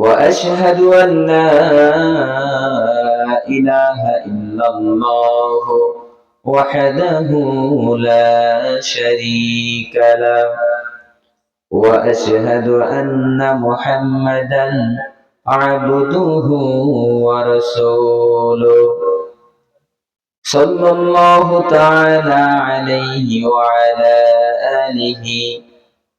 وأشهد أن لا إله إلا الله وحده لا شريك له. وأشهد أن محمدا عبده ورسوله. صلى الله تعالى عليه وعلى آله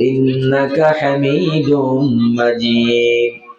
إنك حميد مجيد